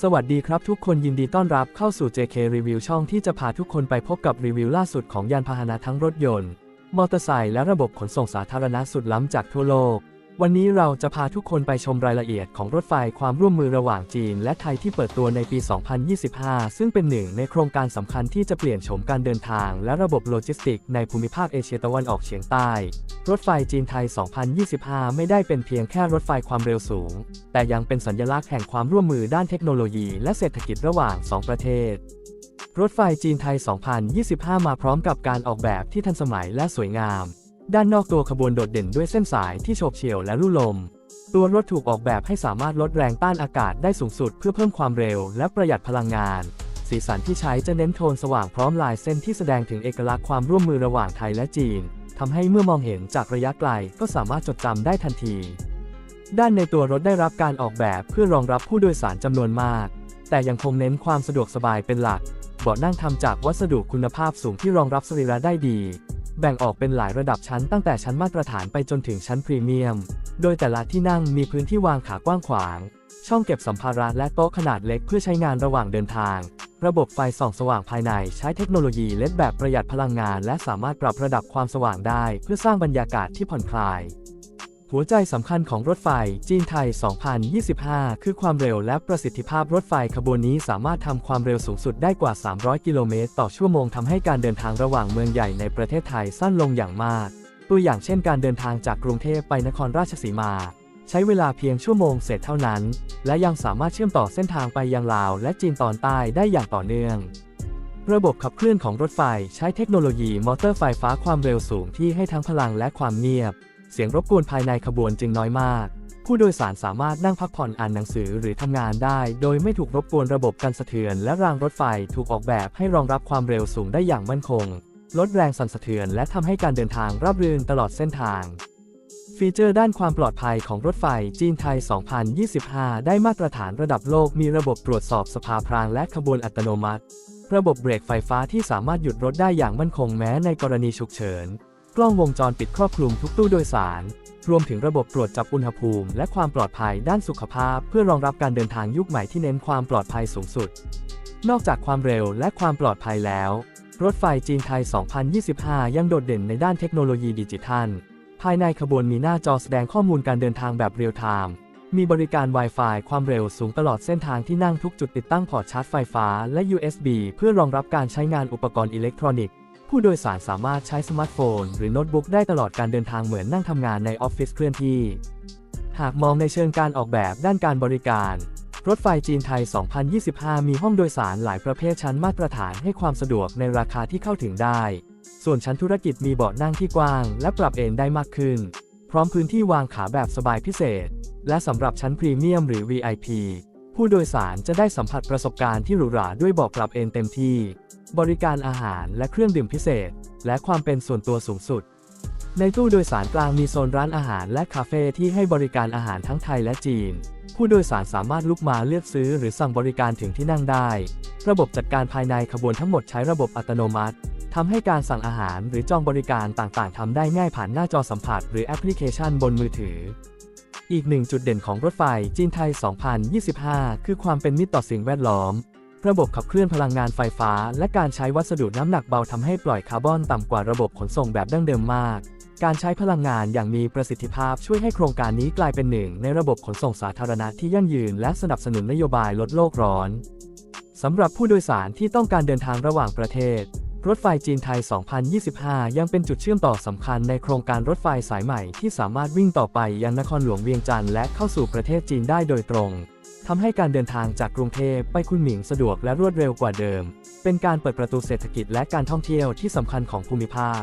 สวัสดีครับทุกคนยินดีต้อนรับเข้าสู่ JK Review ช่องที่จะพาทุกคนไปพบกับรีวิวล่าสุดของยานพาหนะทั้งรถยนต์ มอเตอร์ไซค์และระบบขนส่งสาธารณะสุดล้ำจากทั่วโลก วันนี้เราจะพาทุกคนไปชมรายละเอียดของรถไฟความร่วมมือระหว่างจีนและไทยที่เปิดตัวในปี 2025 ซึ่งเป็นหนึ่งในโครงการสำคัญที่จะเปลี่ยนโฉมการเดินทางและระบบโลจิสติกส์ในภูมิภาคเอเชียตะวันออกเฉียงใต้ รถไฟจีนไทย 2025 ไม่ได้เป็นเพียงแค่รถไฟความเร็วสูง แต่ยังเป็นสัญลักษณ์แห่งความร่วมมือด้านเทคโนโลยีและเศรษฐกิจระหว่าง 2 ประเทศรถไฟจีนไทย 2025 มาพร้อมกับการออกแบบที่ทันสมัยและสวยงาม ด้านนอกตัวขบวนโดดเด่นด้วยเส้นสายที่โฉบเฉี่ยวและลู่ลม ตัวรถถูกออกแบบให้สามารถลดแรงต้านอากาศได้สูงสุดเพื่อเพิ่มความเร็วและประหยัดพลังงาน สีสันที่ใช้จะเน้นโทนสว่างพร้อมลายเส้นที่แสดงถึงเอกลักษณ์ความร่วมมือระหว่างไทยและจีนทำให้เมื่อมองเห็นจากระยะไกลก็สามารถจดจำได้ทันที ด้านในตัวรถได้รับการออกแบบเพื่อรองรับผู้โดยสารจำนวนมาก แต่ยังคงเน้นความสะดวกสบายเป็นหลักเบาะนั่งทำจากวัสดุคุณภาพสูงที่รองรับสรีระได้ดี แบ่งออกเป็นหลายระดับชั้นตั้งแต่ชั้นมาตรฐานไปจนถึงชั้นพรีเมียม โดยแต่ละที่นั่งมีพื้นที่วางขากว้างขวาง ช่องเก็บสัมภาระและโต๊ะขนาดเล็กเพื่อใช้งานระหว่างเดินทาง ระบบไฟส่องสว่างภายในใช้เทคโนโลยีเลดแบบประหยัดพลังงาน และสามารถปรับระดับความสว่างได้ เพื่อสร้างบรรยากาศที่ผ่อนคลาย หัวใจสำคัญของรถไฟจีนไทย 2025 คือความเร็วและประสิทธิภาพรถไฟขบวนนี้สามารถทำความเร็วสูงสุดได้กว่า 300 กิโลเมตรต่อชั่วโมงทำให้การเดินทางระหว่างเมืองใหญ่ในประเทศไทยสั้นลงอย่างมาก ตัวอย่างเช่นการเดินทางจากกรุงเทพไปนครราชสีมา ใช้เวลาเพียงชั่วโมงเศษเท่านั้น และยังสามารถเชื่อมต่อเส้นทางไปยังลาว และจีนตอนใต้ได้อย่างต่อเนื่องระบบขับเคลื่อนของรถไฟใช้เทคโนโลยีมอเตอร์ไฟฟ้าความเร็วสูงที่ให้ทั้งพลังและความเงียบ เสียงรบกวนภายในขบวนจึงน้อยมาก ผู้โดยสารสามารถนั่งพักผ่อนอ่านหนังสือหรือทำงานได้ โดยไม่ถูกรบกวนระบบกันสะเทือน และรางรถไฟถูกออกแบบให้รองรับความเร็วสูงได้อย่างมั่นคง ลดแรงสั่นสะเทือน และทำให้การเดินทางราบรื่นตลอดเส้นทาง ฟีเจอร์ด้านความปลอดภัยของรถไฟจีนไทย 2025 ได้มาตรฐานระดับโลกมีระบบตรวจสอบสภาพรางและขบวนอัตโนมัติ ระบบเบรกไฟฟ้าที่สามารถหยุดรถได้อย่างมั่นคงแม้ในกรณีฉุกเฉิน กล้องวงจรปิดครอบคลุมทุกตู้โดยสาร รวมถึงระบบตรวจจับอุณหภูมิ และความปลอดภัยด้านสุขภาพ เพื่อรองรับการเดินทางยุคใหม่ที่เน้นความปลอดภัยสูงสุด นอกจากความเร็วและความปลอดภัยแล้ว รถไฟจีนไทย 2025 ยังโดดเด่นในด้านเทคโนโลยีดิจิทัล ภายในขบวนมีหน้าจอแสดงข้อมูลการเดินทางแบบเรียลไทม์มีบริการ Wi-Fi ความเร็วสูงตลอดเส้นทางที่นั่งทุกจุดติดตั้งพอร์ตชาร์จไฟฟ้าและ USB เพื่อรองรับการใช้งานอุปกรณ์อิเล็กทรอนิกส์ ผู้โดยสารสามารถใช้สมาร์ทโฟน หรือโน้ตบุ๊กได้ตลอดการเดินทางเหมือนนั่งทำงานในออฟฟิศเคลื่อนที่ หากมองในเชิงการออกแบบด้านการบริการ รถไฟจีนไทย 2025 มีห้องโดยสารหลายประเภทชั้นมาตรฐานให้ความสะดวกในราคาที่เข้าถึงได้ ส่วนชั้นธุรกิจมีเบาะนั่งที่กว้าง และปรับเอนได้มากขึ้น พร้อมพื้นที่วางขาแบบสบายพิเศษ และสำหรับชั้นพรีเมียมหรือ VIP ผู้โดยสารจะได้สัมผัสประสบการณ์ที่หรูหราด้วยบาะปรับเอนเต็มที่ บริการอาหารและเครื่องดื่มพิเศษ และความเป็นส่วนตัวสูงสุด ในตู้โดยสารกลางมีโซนร้านอาหารและคาเฟ่ที่ให้บริการอาหารทั้งไทยและจีน ผู้โดยสารสามารถลุกมาเลือกซื้อหรือสั่งบริการถึงที่นั่งได้ ระบบจัดการภายในขบวนทั้งหมดใช้ระบบอัตโนมัติทำให้การสั่งอาหารหรือจองบริการต่างๆทำได้ง่ายผ่านหน้าจอสัมผัส หรือแอปพลิเคชันบนมือถือ อีกหนึ่งจุดเด่นของรถไฟจีนไทย 2025 คือความเป็นมิตรต่อสิ่งแวดล้อม ระบบขับเคลื่อนพลังงานไฟฟ้า และการใช้วัสดุน้ำหนักเบาทำให้ปล่อยคาร์บอนต่ำกว่าระบบขนส่งแบบดั้งเดิมมาก การใช้พลังงานอย่างมีประสิทธิภาพช่วยให้โครงการนี้กลายเป็นหนึ่ง ในระบบขนส่งสาธารณะที่ยั่งยืน และสนับสนุนนโยบายลดโลกร้อนสำหรับผู้โดยสารที่ต้องการเดินทางระหว่างประเทศ รถไฟจีนไทย 2025 ยังเป็นจุดเชื่อมต่อสำคัญในโครงการรถไฟสายใหม่ที่สามารถวิ่งต่อไปยังนครหลวงเวียงจันทร์และเข้าสู่ประเทศจีนได้โดยตรงทำให้การเดินทางจากกรุงเทพไปคุนหมิงสะดวกและรวดเร็วกว่าเดิม เป็นการเปิดประตูเศรษฐกิจและการท่องเที่ยวที่สำคัญของภูมิภาค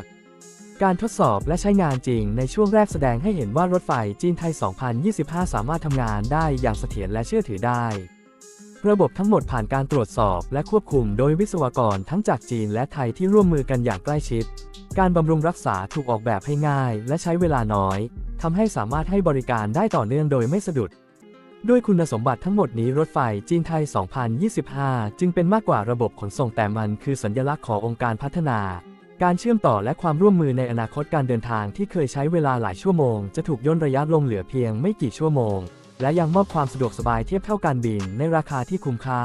การทดสอบและใช้งานจริงในช่วงแรกแสดงให้เห็นว่ารถไฟจีนไทย 2025 สามารถทำงานได้อย่างเสถียรและเชื่อถือได้ ระบบทั้งหมดผ่านการตรวจสอบและควบคุมโดยวิศวกรทั้งจากจีนและไทยที่ร่วมมือกันอย่างใกล้ชิด การบำรุงรักษาถูกออกแบบให้ง่ายและใช้เวลาน้อย ทำให้สามารถให้บริการได้ต่อเนื่องโดยไม่สะดุด ด้วยคุณสมบัติทั้งหมดนี้รถไฟจีนไทย 2025 จึงเป็นมากกว่าระบบขนส่งแต่มันคือสัญลักษณ์ขององค์การพัฒนา การเชื่อมต่อและความร่วมมือในอนาคตการเดินทางที่เคยใช้เวลาหลายชั่วโมง จะถูกย่นระยะลงเหลือเพียงไม่กี่ชั่วโมง และยังมอบความสะดวกสบายเทียบเท่าการบินในราคาที่คุ้มค่า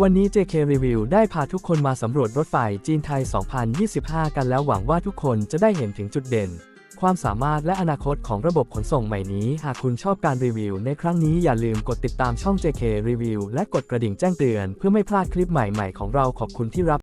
วันนี้ JK Review ได้พาทุกคนมาสำรวจรถไฟจีนไทย 2025 กันแล้วหวังว่าทุกคนจะได้เห็นถึงจุดเด่น ความสามารถและอนาคตของระบบขนส่งใหม่นี้ หากคุณชอบการรีวิว ในครั้งนี้อย่าลืมกดติดตามช่อง JK Review และกดกระดิ่งแจ้งเตือน เพื่อไม่พลาดคลิปใหม่ๆ ของเราขอบคุณที่รับ